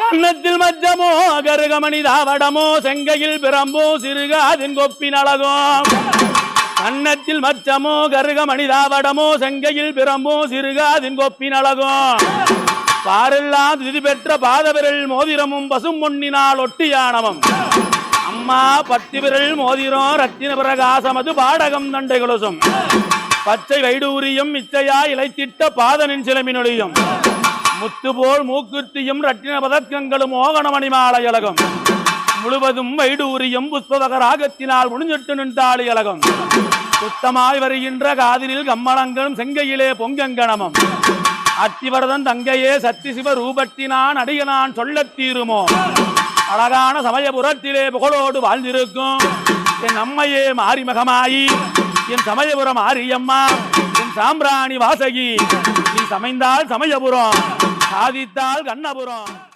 கன்னத்தில் மச்சமோ கருகமணி தாவடமோ செங்கையில் பிரம்போ சிறுகாதின் கொப்பின் அழகோ கன்னத்தில் மச்சமோ கருகமணி தாவடமோ செங்கையில் பிரம்போ சிறுகாதின் கொப்பின் அழகோ பாரெல்லாம் திதி பெற்ற பாதவிரல் மோதிரமும் பசும் பொன்னினால் ஒட்டியானவம். அம்மா பத்து விரல் மோதிரம் ரத்தின பிரகாசமது பாடகம் தண்டை கொலுசும் பச்சை வைடூரியம் இச்சையா இலைத்திட்ட பாதனின் சிலமினொழியும் முத்து போல் மூக்குத்தியும் ரட்டின பதக்கங்களும் மோகன மணிமாலை அழகம். முழுவதும் வைடூரியம் புஷ்பதக ராகத்தினால் முடிஞ்சிட்டு நின்றாளி அழகம். சுத்தமாய் வருகின்ற காதிலில் கம்மளங்களும் செங்கையிலே பொங்கங்கணமம். அத்திவரதன் தங்கையே சத்தி சிவ ரூபத்தினான் அடியனான் சொல்லத் தீருமோ? அழகான சமயபுரத்திலே புகழோடு வாழ்ந்திருக்கும். என் அம்மையே மாரிமகமாயி என் சமயபுரம் ஆரியம்மா என் சாம்பிராணி வாசகி சமைந்தால் சமயபுரம் சாதித்தால் கண்ணபுரம்.